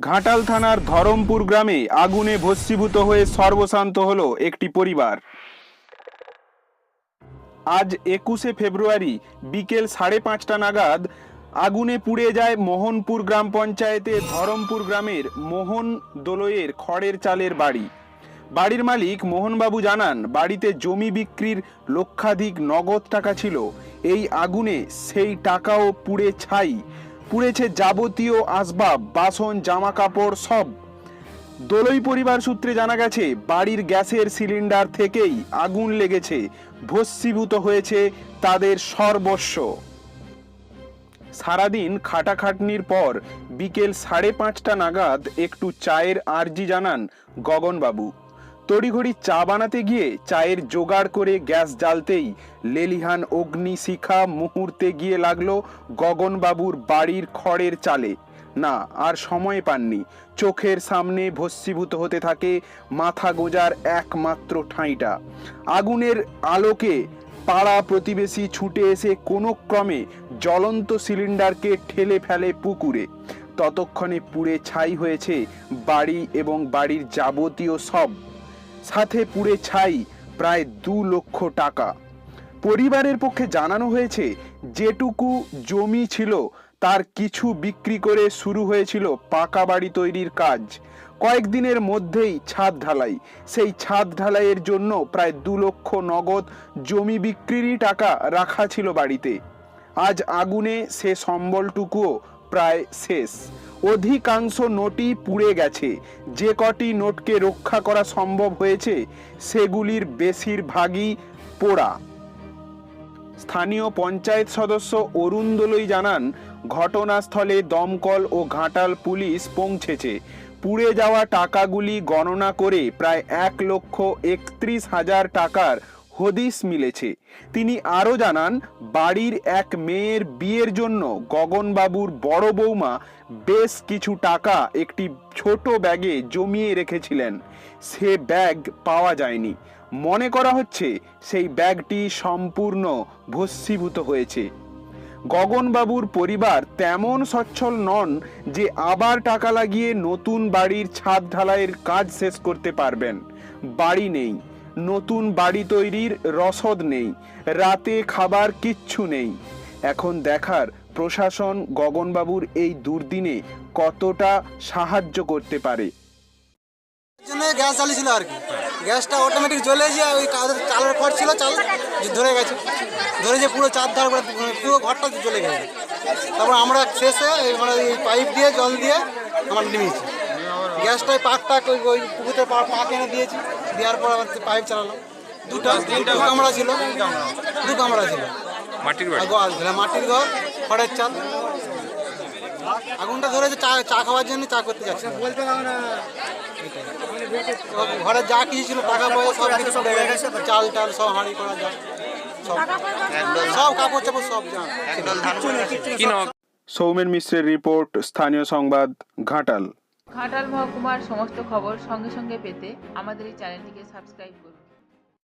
ঘাটাল থানার ধরমপুর গ্রামে আগুনে ভস্মীভূত হয়ে সর্বশান্ত হলো একটি পরিবার। আজ একুশে ফেব্রুয়ারি বিকেল সাড়ে পাঁচটা নাগাদ আগুনে পুড়ে যায় মোহনপুর গ্রাম পঞ্চায়েতের ধরমপুর গ্রামের মোহন দোলয়ের খড়ের চালের বাড়ি। বাড়ির মালিক মোহনবাবু জানান, বাড়িতে জমি বিক্রির লক্ষাধিক নগদ টাকা ছিল। এই আগুনে সেই টাকাও পুড়ে ছাই। পুড়েছে যাবতীয় আসবাব, বাসন জামা কাপড় সব। দোলই পরিবার সূত্রে জানা গেছে, বাড়ির গ্যাসের সিলিন্ডার থেকেই আগুন লেগেছে। ভস্মীভূত হয়েছে তাদের সর্বস্ব। সারাদিন খাটাখাটনির পর বিকেল সাড়ে পাঁচটা নাগাদ একটু চায়ের আর্জি জানান গগনবাবু। তড়িঘড়ি চা বানাতে গিয়ে চায়ের জোগাড় করে গ্যাস জ্বালতেই লেলিহান অগ্নিশিখা মুহূর্তে গিয়ে লাগল গগনবাবুর বাড়ির খড়ের চালে। না, আর সময় পাননি। চোখের সামনে ভস্মীভূত হতে থাকে মাথা গোজার একমাত্র ঠাঁইটা। আগুনের আলোকে পাড়া প্রতিবেশী ছুটে এসে কোনো ক্রমে জ্বলন্ত সিলিন্ডারকে ঠেলে ফেলে পুকুরে। ততক্ষণে পুড়ে ছাই হয়েছে বাড়ি এবং বাড়ির যাবতীয় সব। সাথে পুড়ে ছাই প্রায় দু লক্ষ টাকা। পরিবারের পক্ষে জানানো হয়েছে, যেটুকু জমি ছিল তার কিছু বিক্রি করে শুরু হয়েছিল পাকা বাড়ি তৈরির কাজ। কয়েকদিনের মধ্যেই ছাদ ঢালাই। সেই ছাদ ঢালাইয়ের জন্য প্রায় দু লক্ষ নগদ জমি বিক্রিরই টাকা রাখা ছিল বাড়িতে। আজ আগুনে সে সম্বলটুকুও প্রায় শেষ। অধিকাংশ নোটই পুড়ে গেছে। যে কটি নোটকে রক্ষা করা সম্ভব হয়েছে, সেগুলির বেশিরভাগই পোড়া। স্থানীয় পঞ্চায়েত সদস্য অরুণ দলই জানান ঘটনাস্থলে দমকল ও ঘাটাল পুলিশ পৌঁছেছে। পুড়ে যাওয়া টাকাগুলি গণনা করে প্রায় এক লক্ষ একত্রিশ হাজার টাকার হদিস মিলেছে। তিনি আরও জানান, বাড়ির এক মেয়ের বিয়ের জন্য গগনবাবুর বড় বৌমা বেশ কিছু টাকা একটি ছোট ব্যাগে জমিয়ে রেখেছিলেন। সে ব্যাগ পাওয়া যায়নি। মনে করা হচ্ছে, সেই ব্যাগটি সম্পূর্ণ ভস্মীভূত হয়েছে। গগনবাবুর পরিবার তেমন সচ্ছল নন যে আবার টাকা লাগিয়ে নতুন বাড়ির ছাদ ঢালাইয়ের কাজ শেষ করতে পারবেন। বাড়ি নেই, নতুন বাড়ি তৈরির রসদ নেই, রাতে খাবার কিচ্ছু নেই। এখন দেখার প্রশাসন গগনবাবুর এই দুর্দিনে কতটা সাহায্য করতে পারে। জন্য গ্যাস জ্বালিয়েছিল আর কি। গ্যাসটা অটোমেটিক জ্বলে যে ওই চালের খড় ছিল, চাল ধরে গেছে। ধরে যে পুরো চার ধার করে পুরো ঘরটা চলে গেছে। তারপর আমরা শেষে মানে এই পাইপ দিয়ে জল দিয়ে আমরা নিমিয়েছি গ্যাসটাই পাক টাক ওই ওই পুকুরের পা পাক এনে দিয়েছি। দেওয়ার পর আবার পাইপ চালালাম। দুটা দু কামরা ছিল। দু কামরা ছিল। মাটির ছিল। মাটির ঘর খড়ের চাল। আগুনটা ধরেছে চা চা খাওয়ার জন্য চা করতে যাচ্ছে। ঘরে যা কিছু ছিল টাকা পয়সা সব কিছু চাল টাল সব হাঁড়ি করা যায় সৌমেন মিশ্রের রিপোর্ট, স্থানীয় সংবাদ, ঘাটাল। ঘাটাল মহকুমার সমস্ত খবর সঙ্গে সঙ্গে পেতে আমাদের এই চ্যানেলটিকে সাবস্ক্রাইব করুন।